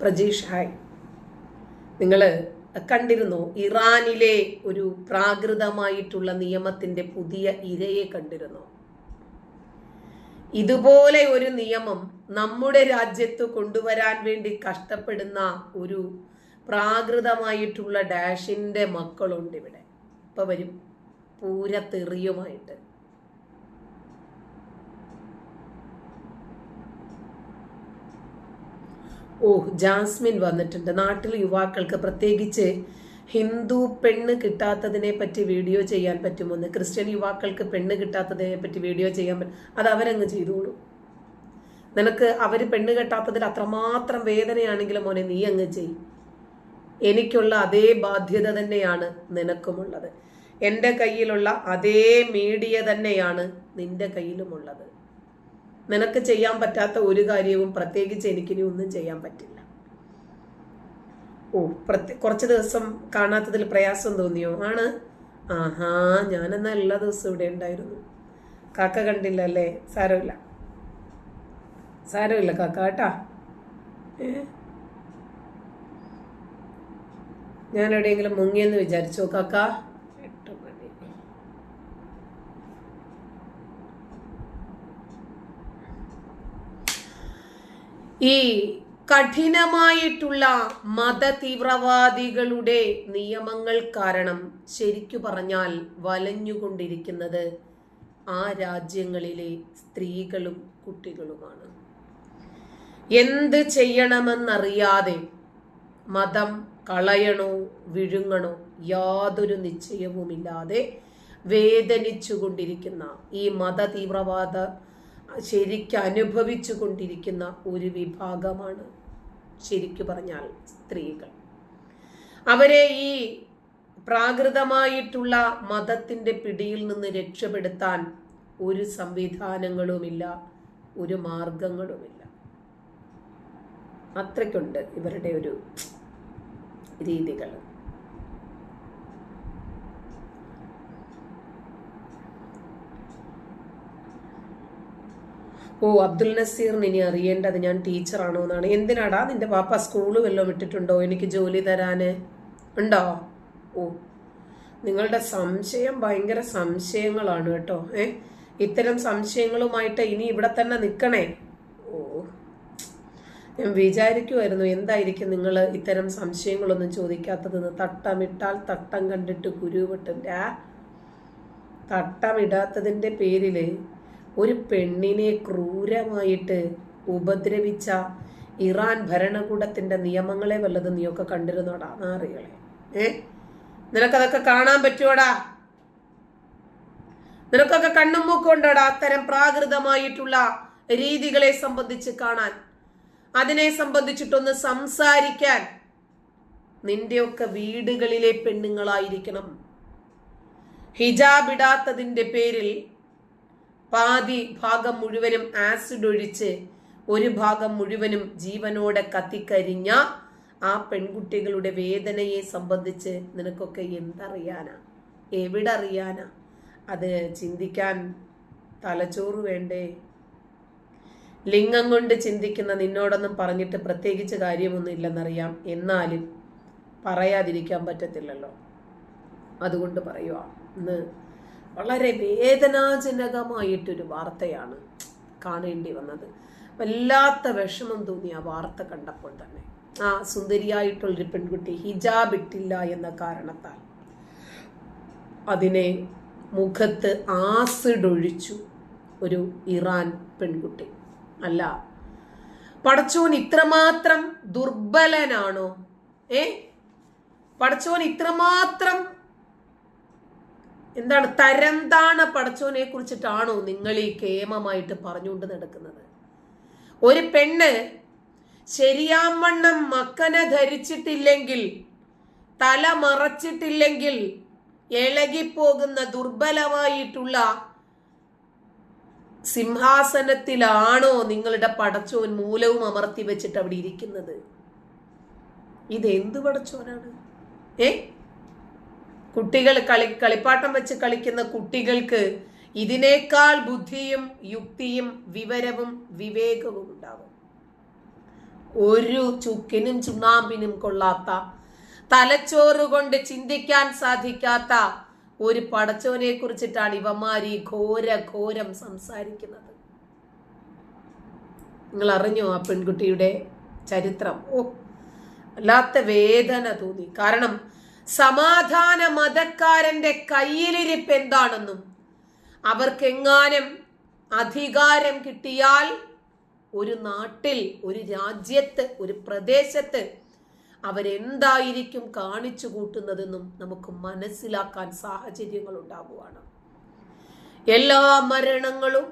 Prajeesh hi. നിങ്ങൾ കണ്ടിരുന്നു ഇറാനിലെ ഒരു പ്രാകൃതമായിട്ടുള്ള നിയമത്തിന്റെ പുതിയ ഇരയെ കണ്ടിരുന്നു? ഇതുപോലെ ഒരു നിയമം നമ്മുടെ രാജ്യത്ത് കൊണ്ടുവരാൻ വേണ്ടി കഷ്ടപ്പെടുന്ന ഒരു പ്രാകൃതമായിട്ടുള്ള ഡാഷിന്റെ മക്കളുണ്ട് ഇവിടെ. ഇപ്പം വരും പൂര തെറിയുമായിട്ട് ഓ ജാസ്മിൻ വന്നിട്ടുണ്ട്. നാട്ടിൽ യുവാക്കൾക്ക് പ്രത്യേകിച്ച് ഹിന്ദു പെണ്ണ് കിട്ടാത്തതിനെ പറ്റി വീഡിയോ ചെയ്യാൻ പറ്റുമെന്ന് ക്രിസ്ത്യൻ യുവാക്കൾക്ക് പെണ്ണ് കിട്ടാത്തതിനെ പറ്റി വീഡിയോ ചെയ്യാൻ പറ്റും അത് അവരങ്ങ് ചെയ്തോളൂ. നിനക്ക് അവർ പെണ്ണ് കെട്ടാത്തതിൽ അത്രമാത്രം വേദനയാണെങ്കിലും മോനെ നീ അങ്ങ് ചെയ്. എനിക്കുള്ള അതേ ബാധ്യത തന്നെയാണ് നിനക്കുമുള്ളത്. എന്റെ കയ്യിലുള്ള അതേ മീഡിയ തന്നെയാണ് നിന്റെ കയ്യിലുമുള്ളത്. നിനക്ക് ചെയ്യാൻ പറ്റാത്ത ഒരു കാര്യവും പ്രത്യേകിച്ച് എനിക്കിനി ഒന്നും ചെയ്യാൻ പറ്റില്ല. ഓ പ്രത്യ കുറച്ച് ദിവസം കാണാത്തതിൽ പ്രയാസം തോന്നിയോ? ആണ്. ആഹാ ഞാനെന്നാ എല്ലാ ദിവസവും ഇവിടെ ഉണ്ടായിരുന്നു. കാക്ക കണ്ടില്ല അല്ലേ? സാരമില്ല. സാരമില്ല കാക്ക കേട്ടാ? ഞാൻ എവിടെയെങ്കിലും മുങ്ങിയെന്ന് വിചാരിച്ചോ കാക്ക എട്ട് മണി ഈ കഠിനമായിട്ടുള്ള മത തീവ്രവാദികളുടെ നിയമങ്ങൾ കാരണം ശരിക്കു പറഞ്ഞാൽ വലഞ്ഞുകൊണ്ടിരിക്കുന്നത് ആ രാജ്യങ്ങളിലെ സ്ത്രീകളും കുട്ടികളുമാണ്. എന്ത് ചെയ്യണമെന്നറിയാതെ മതം കളയണോ വിഴുങ്ങണോ യാതൊരു നിശ്ചയവുമില്ലാതെ വേദനിച്ചുകൊണ്ടിരിക്കുന്ന ഈ മത തീവ്രവാദ ശരിക്ക് അനുഭവിച്ചു കൊണ്ടിരിക്കുന്ന ഒരു വിഭാഗമാണ് ശരിക്കു പറഞ്ഞാൽ സ്ത്രീകൾ. അവരെ ഈ പ്രാകൃതമായിട്ടുള്ള മതത്തിന്റെ പിടിയിൽ നിന്ന് രക്ഷപ്പെടുത്താൻ ഒരു സംവിധാനങ്ങളുമില്ല ഒരു മാർഗങ്ങളുമില്ല. അത്രയ്ക്കുണ്ട് ഇവരുടെ ഒരു രീതികൾ. ഓ അബ്ദുൽ നസീറിന് ഇനി അറിയേണ്ടത് ഞാൻ ടീച്ചറാണോ എന്നാണ്. എന്തിനാടാ നിന്റെ പാപ്പ സ്കൂൾ വല്ലതും വിട്ടിട്ടുണ്ടോ? എനിക്ക് ജോലി തരാന്. ഉണ്ടോ? ഓ നിങ്ങളുടെ സംശയം ഭയങ്കര സംശയങ്ങളാണ് കേട്ടോ. ഏ ഇത്തരം സംശയങ്ങളുമായിട്ട് ഇനി ഇവിടെ തന്നെ നിൽക്കണേ. ഓ ഞാൻ വിചാരിക്കുമായിരുന്നു എന്തായിരിക്കും നിങ്ങൾ ഇത്തരം സംശയങ്ങളൊന്നും ചോദിക്കാത്തതെന്ന്. തട്ടമിട്ടാൽ തട്ടം കണ്ടിട്ട് കുരുവിട്ടില്ല തട്ടമിടാത്തതിന്റെ പേരിൽ ഒരു പെണ്ണിനെ ക്രൂരമായിട്ട് ഉപദ്രവിച്ച ഇറാൻ ഭരണകൂടത്തിന്റെ നിയമങ്ങളെ വല്ലതും നീയൊക്കെ കണ്ടിരുന്നോടാ? നാറികളെ ഏ? നിനക്കതൊക്കെ കാണാൻ പറ്റുമോടാ നിനക്കൊക്കെ കണ്ണും മൂക്കുണ്ടോടാ അത്തരം പ്രാകൃതമായിട്ടുള്ള രീതികളെ സംബന്ധിച്ച് കാണാൻ? അതിനെ സംബന്ധിച്ചിട്ടൊന്ന് സംസാരിക്കാൻ. നിന്റെയൊക്കെ വീടുകളിലെ പെണ്ണുങ്ങളായിരിക്കണം. ഹിജാബ് ഇടാത്തതിന്റെ പേരിൽ പാതി ഭാഗം മുഴുവനും ആസിഡ് ഒഴിച്ച് ഒരു ഭാഗം മുഴുവനും ജീവനോടെ കത്തിക്കരിഞ്ഞ ആ പെൺകുട്ടികളുടെ വേദനയെ സംബന്ധിച്ച് നിനക്കൊക്കെ എന്തറിയാനാ? എവിടെ അറിയാനാ അത് ചിന്തിക്കാൻ തലച്ചോറ് വേണ്ടേ? ലിംഗം കൊണ്ട് ചിന്തിക്കുന്ന നിന്നോടൊന്നും പറഞ്ഞിട്ട് പ്രത്യേകിച്ച് കാര്യമൊന്നും ഇല്ലെന്നറിയാം എന്നാലും പറയാതിരിക്കാൻ പറ്റത്തില്ലല്ലോ. അതുകൊണ്ട് പറയുക ഇന്ന് വളരെ വേദനാജനകമായിട്ടൊരു വാർത്തയാണ് കാണേണ്ടി വന്നത്. വല്ലാത്ത വിഷമം തോന്നി ആ വാർത്ത കണ്ടപ്പോൾ തന്നെ. ആ സുന്ദരിയായിട്ടുള്ളൊരു പെൺകുട്ടി ഹിജാബ് ഇട്ടില്ല എന്ന കാരണത്താൽ അതിനെ മുഖത്ത് ആസിഡ് ഒഴിച്ചു ഒരു ഇറാൻ പെൺകുട്ടി. അല്ല പടച്ചോൻ ഇത്രമാത്രം ദുർബലനാണോ? ഏ? പടച്ചോൻ ഇത്രമാത്രം എന്താണ് തരംതാണ പടച്ചോനെ കുറിച്ചിട്ടാണോ നിങ്ങൾ ഈ കേമമായിട്ട് പറഞ്ഞുകൊണ്ട് നടക്കുന്നത്? ഒരു പെണ്ണ് ശരിയാവണ്ണം മക്കനെ ധരിച്ചിട്ടില്ലെങ്കിൽ തല മറച്ചിട്ടില്ലെങ്കിൽ ഇളകിപ്പോകുന്ന ദുർബലമായിട്ടുള്ള സിംഹാസനത്തിലാണോ നിങ്ങളുടെ പടച്ചോൻ മൂലവും അമർത്തി വെച്ചിട്ട് അവിടെ ഇരിക്കുന്നത്? ഇത് പടച്ചോനാണ്? ഏ? കുട്ടികൾ കളി കളിപ്പാട്ടം വെച്ച് കളിക്കുന്ന കുട്ടികൾക്ക് ഇതിനേക്കാൾ ബുദ്ധിയും യുക്തിയും വിവരവും വിവേകവും ഉണ്ടാവും. ഒരു ചുക്കിനും ചുണ്ണാമ്പിനും കൊള്ളാത്ത തലച്ചോറ് കൊണ്ട് ചിന്തിക്കാൻ സാധിക്കാത്ത ഒരു പടച്ചോനെ കുറിച്ചിട്ടാണ് ഇവന്മാർ ഈ ഘോര ഘോരം സംസാരിക്കുന്നത്. നിങ്ങൾ അറിഞ്ഞോ ആ പെൺകുട്ടിയുടെ ചരിത്രം? ഓ വല്ലാത്ത വേദന തോന്നി. കാരണം സമാധാന മതക്കാരന്റെ കയ്യിലിരിപ്പ് എന്താണെന്നും അവർക്കെങ്ങാനും അധികാരം കിട്ടിയാൽ ഒരു നാട്ടിൽ ഒരു രാജ്യത്ത് ഒരു പ്രദേശത്ത് അവരെന്തായിരിക്കും കാണിച്ചു കൂട്ടുന്നതെന്നും നമുക്ക് മനസ്സിലാക്കാൻ സാഹചര്യങ്ങൾ ഉണ്ടാകുവാണ് എല്ലാ മരണങ്ങളും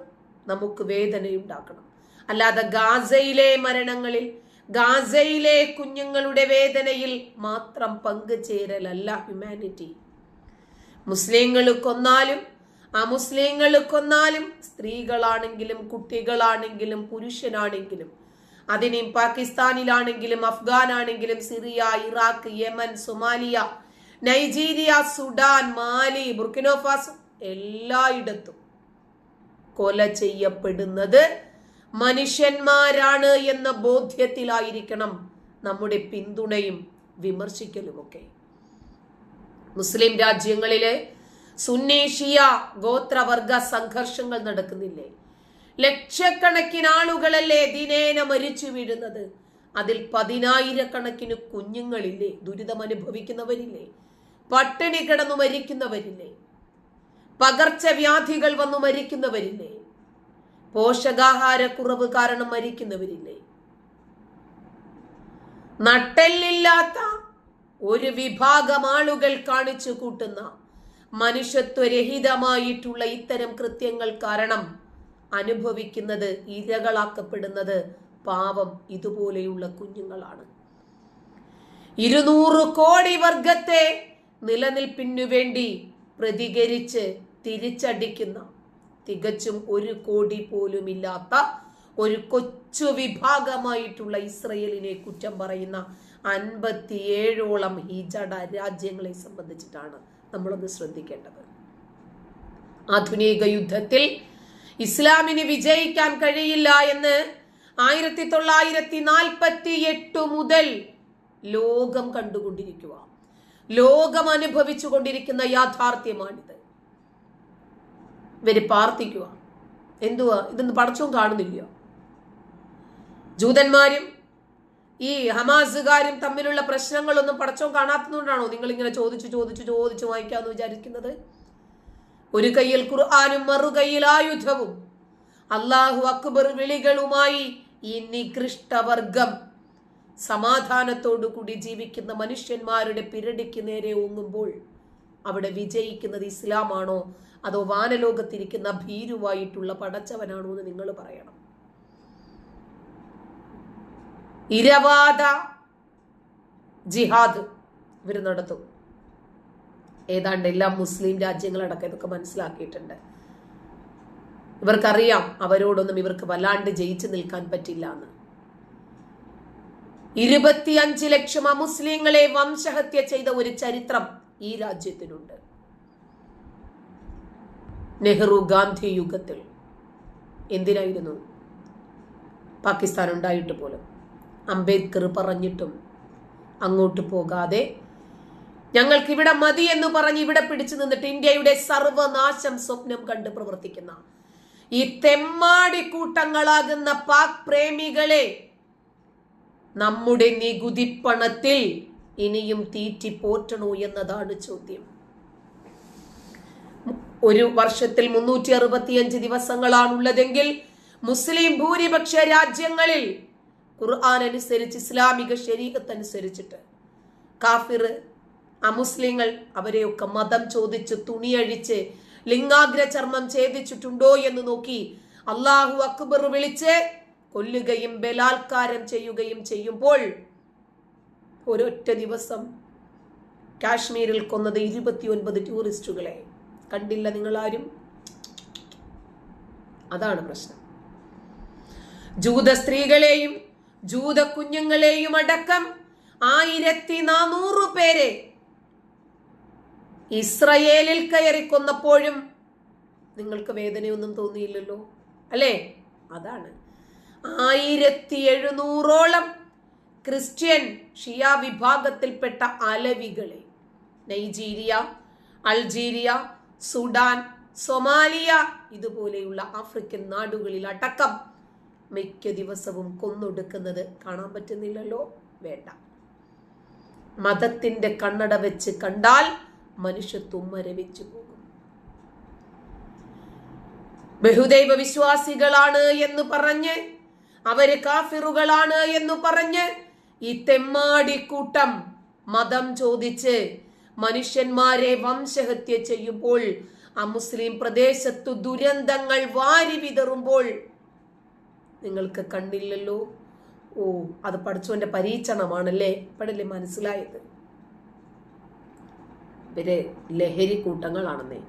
നമുക്ക് വേദനയുണ്ടാക്കണം. അല്ലാതെ ഗാസയിലെ മരണങ്ങളിൽ ഗാസയിലെ കുഞ്ഞുങ്ങളുടെ വേദനയിൽ മാത്രം പങ്കുചേരലല്ല ഹ്യൂമാനിറ്റി മുസ്ലിങ്ങൾ കൊന്നാലും ആ മുസ്ലിങ്ങൾ കൊന്നാലും സ്ത്രീകളാണെങ്കിലും കുട്ടികളാണെങ്കിലും പുരുഷനാണെങ്കിലും അതിനി പാകിസ്ഥാനിലാണെങ്കിലും അഫ്ഗാനാണെങ്കിലും Syria Iraq Yemen Somalia Nigeria Sudan Mali Burkina Faso എല്ലായിടത്തും കൊല ചെയ്യപ്പെടുന്നത് മനുഷ്യന്മാരാണ് എന്ന ബോധ്യത്തിലായിരിക്കണം നമ്മുടെ പിന്തുണയും വിമർശിക്കലുമൊക്കെ. മുസ്ലിം രാജ്യങ്ങളിലെ സുന്നേഷിയ ഗോത്രവർഗ സംഘർഷങ്ങൾ നടക്കുന്നില്ലേ? ലക്ഷക്കണക്കിന് ആളുകളല്ലേ ദിനേന മരിച്ചു വീഴുന്നത്? അതിൽ പതിനായിരക്കണക്കിന് കുഞ്ഞുങ്ങളില്ലേ ദുരിതം അനുഭവിക്കുന്നവരില്ലേ പട്ടിണി കിടന്നു മരിക്കുന്നവരില്ലേ? പകർച്ചവ്യാധികൾ വന്നു മരിക്കുന്നവരില്ലേ? പോഷകാഹാരക്കുറവ് കാരണം മരിക്കുന്നവരില്ലേ? നട്ടെല്ലില്ലാത്ത ഒരു വിഭാഗം ആളുകൾ കാണിച്ചു കൂട്ടുന്ന മനുഷ്യത്വരഹിതമായിട്ടുള്ള ഇത്തരം കൃത്യങ്ങൾ കാരണം അനുഭവിക്കുന്നത് ഇരകളാക്കപ്പെടുന്നത് പാവം ഇതുപോലെയുള്ള കുഞ്ഞുങ്ങളാണ്. ഇരുന്നൂറ് കോടി വർഗത്തെ നിലനിൽപ്പിനു വേണ്ടി പ്രതികരിച്ച് തിരിച്ചടിക്കുന്ന തികച്ചും ഒരു കോടി പോലുമില്ലാത്ത ഒരു കൊച്ചു വിഭാഗമായിട്ടുള്ള ഇസ്രയേലിനെ കുറ്റം പറയുന്ന അൻപത്തിയേഴോളം ഹിജട രാജ്യങ്ങളെ സംബന്ധിച്ചിട്ടാണ് നമ്മളൊന്ന് ശ്രദ്ധിക്കേണ്ടത്. ആധുനിക യുദ്ധത്തിൽ ഇസ്ലാമിന് വിജയിക്കാൻ കഴിയില്ല എന്ന് ആയിരത്തി തൊള്ളായിരത്തി നാൽപ്പത്തി എട്ട് മുതൽ ലോകം കണ്ടുകൊണ്ടിരിക്കുക. ലോകം അനുഭവിച്ചു കൊണ്ടിരിക്കുന്ന യാഥാർത്ഥ്യമാണിത്. ഇവർ പ്രാർത്ഥിക്കുക എന്തുവാ? ഇതൊന്ന് പടച്ചവും കാണുന്നില്ല. ജൂതന്മാരും ഈ ഹമാസുകാരും തമ്മിലുള്ള പ്രശ്നങ്ങളൊന്നും പടച്ചവും കാണാത്തതുകൊണ്ടാണോ നിങ്ങൾ ഇങ്ങനെ ചോദിച്ചു ചോദിച്ചു ചോദിച്ചു വായിക്കാന്ന് വിചാരിക്കുന്നത്? ഒരു കയ്യിൽ ഖുർആാനും മറുകൈയിൽ ആയുധവും. അള്ളാഹു അക്ബർ വിളികളുമായി ഈ നികൃഷ്ടവർഗം സമാധാനത്തോടു കൂടി ജീവിക്കുന്ന മനുഷ്യന്മാരുടെ പിരടിക്ക് നേരെ ഓങ്ങുമ്പോൾ അവിടെ വിജയിക്കുന്നത് ഇസ്ലാമാണോ? അതോ വാനലോകത്തിരിക്കുന്ന ഭീരുവായിട്ടുള്ള പടച്ചവനാണോ എന്ന് നിങ്ങൾ പറയണം. ഇരവാദ ജിഹാദ് ഇവർ നടത്തും. ഏതാണ്ട് എല്ലാ മുസ്ലിം രാജ്യങ്ങളടക്കം ഇതൊക്കെ മനസ്സിലാക്കിയിട്ടുണ്ട്. ഇവർക്കറിയാം അവരോടൊന്നും ഇവർക്ക് വല്ലാണ്ട് ജയിച്ചു നിൽക്കാൻ പറ്റില്ല എന്ന് ഇരുപത്തിയഞ്ച് ലക്ഷം അമുസ്ലിങ്ങളെ വംശഹത്യ ചെയ്ത ഒരു ചരിത്രം ഈ രാജ്യത്തിനുണ്ട്. നെഹ്റു ഗാന്ധി യുഗത്തിൽ എന്തിനായിരുന്നു? പാകിസ്ഥാൻ ഉണ്ടായിട്ട് പോലും. അംബേദ്കർ പറഞ്ഞിട്ടും അങ്ങോട്ട് പോകാതെ ഞങ്ങൾക്ക് ഇവിടെ മതി എന്ന് പറഞ്ഞ് ഇവിടെ പിടിച്ചു നിന്നിട്ട് ഇന്ത്യയുടെ സർവനാശം സ്വപ്നം കണ്ട് പ്രവർത്തിക്കുന്ന ഈ തെമ്മാടി കൂട്ടങ്ങളാകുന്ന പാക് പ്രേമികളെ നമ്മുടെ നികുതി പണത്തിൽ ഇനിയും തീറ്റി പോറ്റണോ എന്നതാണ് ചോദ്യം. ഒരു വർഷത്തിൽ മുന്നൂറ്റി അറുപത്തിയഞ്ച് ദിവസങ്ങളാണുള്ളതെങ്കിൽ മുസ്ലിം ഭൂരിപക്ഷ രാജ്യങ്ങളിൽ ഖുർആൻ അനുസരിച്ച് ഇസ്ലാമിക ശരീരത്ത് അനുസരിച്ചിട്ട് കാഫിർ അമുസ്ലിങ്ങൾ അവരെയൊക്കെ മതം ചോദിച്ച് തുണിയഴിച്ച് ലിംഗാഗ്ര ചർമ്മം ഛേദിച്ചിട്ടുണ്ടോ എന്ന് നോക്കി അള്ളാഹു അക്ബർ വിളിച്ച് കൊല്ലുകയും ബലാത്കാരം ചെയ്യുകയും ചെയ്യുമ്പോൾ ഒരൊറ്റ ദിവസം കാശ്മീരിൽ കൊന്നത് ഇരുപത്തിയൊൻപത് ടൂറിസ്റ്റുകളെ കണ്ടില്ല നിങ്ങളാരും? അതാണ് പ്രശ്നം. ജൂത സ്ത്രീകളെയും ജൂത കുഞ്ഞുങ്ങളെയും അടക്കം ആയിരത്തി നാനൂറ് പേരെ ഇസ്രയേലിൽ കയറി കൊന്നപ്പോഴും നിങ്ങൾക്ക് വേദനയൊന്നും തോന്നിയില്ലല്ലോ അല്ലേ? അതാണ്. ആയിരത്തി എഴുന്നൂറോളം ക്രിസ്ത്യൻ ഷിയ വിഭാഗത്തിൽപ്പെട്ട അലവികളെ. നൈജീരിയ അൾജീരിയ സുഡാൻ സൊമാലിയ ഇതുപോലെയുള്ള ആഫ്രിക്കൻ നാടുകളിൽ അടക്കം മിക്ക ദിവസവും കൊന്നൊടുക്കുന്നത് കാണാൻ പറ്റുന്നില്ലല്ലോ. വേണ്ട. മതത്തിന്റെ കണ്ണട വെച്ച് കണ്ടാൽ മനുഷ്യത്വം മരവിച്ചു പോകും. ബഹുദൈവ വിശ്വാസികളാണ് എന്ന് പറഞ്ഞ് അവർ കാഫിറുകളാണ് എന്ന് പറഞ്ഞ് ഈ തെമ്മാടിക്കൂട്ടം മതം ചോദിച്ച് മനുഷ്യന്മാരെ വംശഹത്യ ചെയ്യുമ്പോൾ ആ മുസ്ലിം പ്രദേശത്തു ദുരന്തങ്ങൾ വാരി വിതറുമ്പോൾ നിങ്ങൾക്ക് കണ്ടില്ലല്ലോ. ഓ അത് പഠിച്ചവന്റെ പരീക്ഷണമാണല്ലേ? ഇപ്പോഴല്ലേ മനസ്സിലായത്? ഇവർ ലഹരി കൂട്ടങ്ങളാണെന്നേ.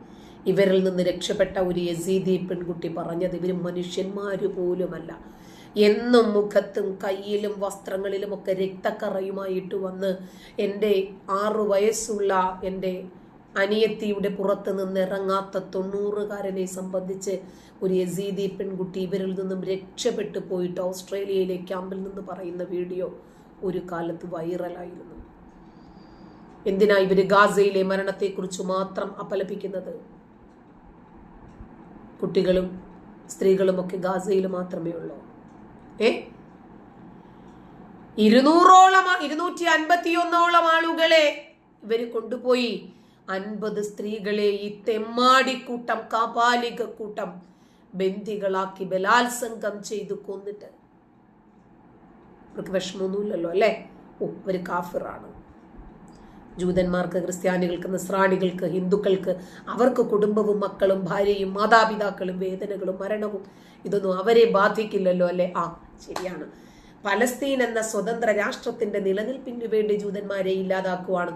ഇവരിൽ നിന്ന് രക്ഷപ്പെട്ട ഒരു യസീദി പെൺകുട്ടി പറഞ്ഞത് ഇവർ മനുഷ്യന്മാര് പോലുമല്ല. എന്നും മുഖത്തും കയ്യിലും വസ്ത്രങ്ങളിലും ഒക്കെ രക്തക്കറയുമായിട്ട് വന്ന് എന്റെ ആറു വയസ്സുള്ള എന്റെ അനിയത്തിയുടെ പുറത്ത് നിന്ന് ഇറങ്ങാത്ത തൊണ്ണൂറുകാരനെ സംബന്ധിച്ച് ഒരു യസീദി പെൺകുട്ടി ഇവരിൽ നിന്നും രക്ഷപ്പെട്ടു പോയിട്ട് ഓസ്ട്രേലിയയിലെ ക്യാമ്പിൽ നിന്ന് പറയുന്ന വീഡിയോ ഒരു കാലത്ത് വൈറലായിരുന്നു. എന്തിനാ ഇവർ ഗാസയിലെ മരണത്തെക്കുറിച്ച് മാത്രം അപലപിക്കുന്നത്? കുട്ടികളും സ്ത്രീകളും ഒക്കെ ഗാസയിൽ മാത്രമേ ഉള്ളൂ? ഏ? ഇരുന്നൂറോളം ഇരുന്നൂറ്റി അൻപത്തിയൊന്നോളം ആളുകളെ ഇവർ കൊണ്ടുപോയി. അൻപത് സ്ത്രീകളെ ഈ തെമ്മാടിക്കൂട്ടം കാപാലിക കൂട്ടം ബന്ദികളാക്കി ബലാത്സംഗം ചെയ്തു കൊന്നിട്ട്. അവർക്ക് വിഷമമൊന്നുമില്ലല്ലോ അല്ലേ? ഓ ഒരു കാഫിറാണ്. ജൂതന്മാർക്ക് ക്രിസ്ത്യാനികൾക്ക് നസ്രാണികൾക്ക് ഹിന്ദുക്കൾക്ക് അവർക്ക് കുടുംബവും മക്കളും ഭാര്യയും മാതാപിതാക്കളും വേദനകളും മരണവും ഇതൊന്നും അവരെ ബാധിക്കില്ലല്ലോ അല്ലേ? ആ ശരിയാണ്. പലസ്തീൻ എന്ന സ്വതന്ത്ര രാഷ്ട്രത്തിന്റെ നിലനിൽപ്പിന് വേണ്ടി ജൂതന്മാരെ ഇല്ലാതാക്കുവാണ്.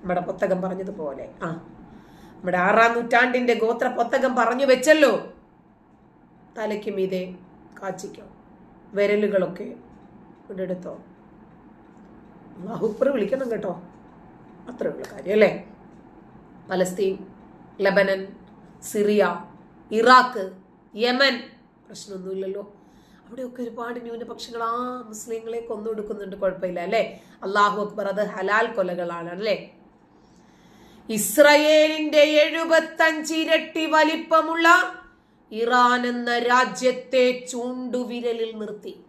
നമ്മുടെ പുസ്തകം പറഞ്ഞതുപോലെ. ആ നമ്മുടെ ആറാം നൂറ്റാണ്ടിന്റെ ഗോത്ര പുസ്തകം പറഞ്ഞു വെച്ചല്ലോ. തലയ്ക്ക് മീതെ കാച്ചിക്കോ വിരലുകളൊക്കെ ഇവിടെ എടുത്തോ അള്ളാഹുപ്പർ വിളിക്കണം കേട്ടോ. അത്രേ ഉള്ള കാര്യം അല്ലേ? Palestine Lebanon Syria Iraq Yemen പ്രശ്നമൊന്നുമില്ലല്ലോ. അവിടെയൊക്കെ ഒരുപാട് ന്യൂനപക്ഷങ്ങൾ ആ മുസ്ലിങ്ങളെ കൊന്നൊടുക്കുന്നുണ്ട്. കുഴപ്പമില്ല അല്ലേ? അള്ളാഹു അക്ബർ അത് ഹലാൽ കൊലകളാണ് അല്ലേ? ഇസ്രയേലിന്റെ എഴുപത്തഞ്ചിരട്ടി വലിപ്പമുള്ള ഇറാൻ എന്ന രാജ്യത്തെ ചൂണ്ടുവിരലിൽ നിർത്തി.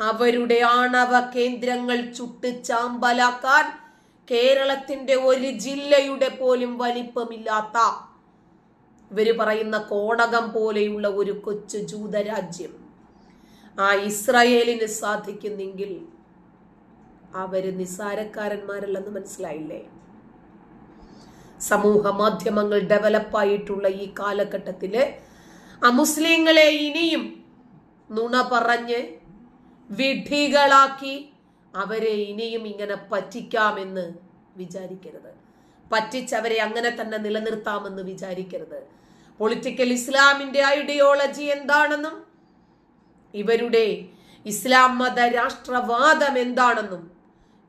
അവരുടെ ആണവ കേന്ദ്രങ്ങൾ ചുട്ട് ചാമ്പലാക്കാൻ കേരളത്തിന്റെ ഒരു ജില്ലയുടെ പോലും വലിപ്പമില്ലാത്ത ഇവർ പറയുന്ന കോണകം പോലെയുള്ള ഒരു കൊച്ചു ജൂതരാജ്യം. ആ ഇസ്രായേലിന് സാധിക്കുന്നെങ്കിൽ അവർ നിസാരക്കാരന്മാരല്ലെന്ന് മനസ്സിലായില്ലേ? സമൂഹ മാധ്യമങ്ങൾ ഡെവലപ്പായിട്ടുള്ള ഈ കാലഘട്ടത്തിൽ അമുസ്ലിങ്ങളെ ഇനിയും നുണ പറഞ്ഞ് വിഡ്ഢികളാക്കി അവരെ ഇനിയും ഇങ്ങനെ പറ്റിക്കാമെന്ന് വിചാരിക്കരുത്. പറ്റിച്ചവരെ അങ്ങനെ തന്നെ നിലനിർത്താമെന്ന് വിചാരിക്കരുത്. പൊളിറ്റിക്കൽ ഇസ്ലാമിന്റെ ഐഡിയോളജി എന്താണെന്നും ഇവരുടെ ഇസ്ലാം മത രാഷ്ട്രവാദം എന്താണെന്നും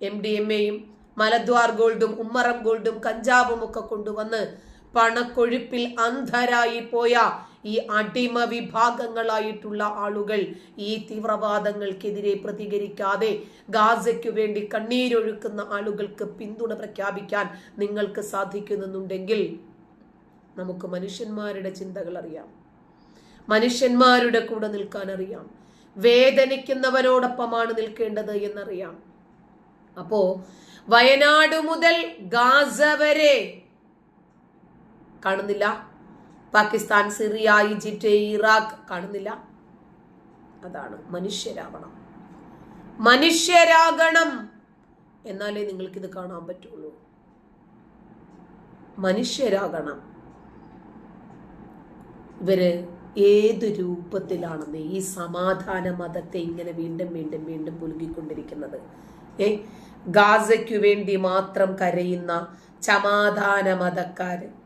എം ഡി എം എയും മലദ്വാർ ഗോൾഡും ഉമ്മറം ഗോൾഡും കഞ്ചാവും ഒക്കെ കൊണ്ടുവന്ന് പണക്കൊഴുപ്പിൽ അന്ധരായി പോയ ഈ അടിമ വിഭാഗങ്ങളായിട്ടുള്ള ആളുകൾ ഈ തീവ്രവാദങ്ങൾക്കെതിരെ പ്രതികരിക്കാതെ ഗാസയ്ക്കു വേണ്ടി കണ്ണീരൊഴുക്കുന്ന ആളുകൾക്ക് പിന്തുണ പ്രഖ്യാപിക്കാൻ നിങ്ങൾക്ക് സാധിക്കുന്നുണ്ടെങ്കിൽ നമുക്ക് മനുഷ്യന്മാരുടെ ചിന്തകൾ അറിയാം. മനുഷ്യന്മാരുടെ കൂടെ നിൽക്കാൻ അറിയാം. വേദനിക്കുന്നവരോടൊപ്പമാണ് നിൽക്കേണ്ടത് എന്നറിയാം. അപ്പോ വയനാട് മുതൽ ഗാസ വരെ കാണുന്നില്ല. പാകിസ്ഥാൻ സിറിയ ഈജിപ്റ്റ് ഇറാഖ് കാണുന്നില്ല. അതാണ് മനുഷ്യരാവണം. മനുഷ്യരാകണം എന്നാലേ നിങ്ങൾക്കിത് കാണാൻ പറ്റുള്ളൂ. മനുഷ്യരാകണം. ഇവർ ഏത് രൂപത്തിലാണെന്ന് ഈ സമാധാന മതത്തെ ഇങ്ങനെ വീണ്ടും വീണ്ടും വീണ്ടും പുലുകിക്കൊണ്ടിരിക്കുന്നത്. ഏ? ഗാസയ്ക്കു വേണ്ടി മാത്രം കരയുന്ന സമാധാന മതക്കാര്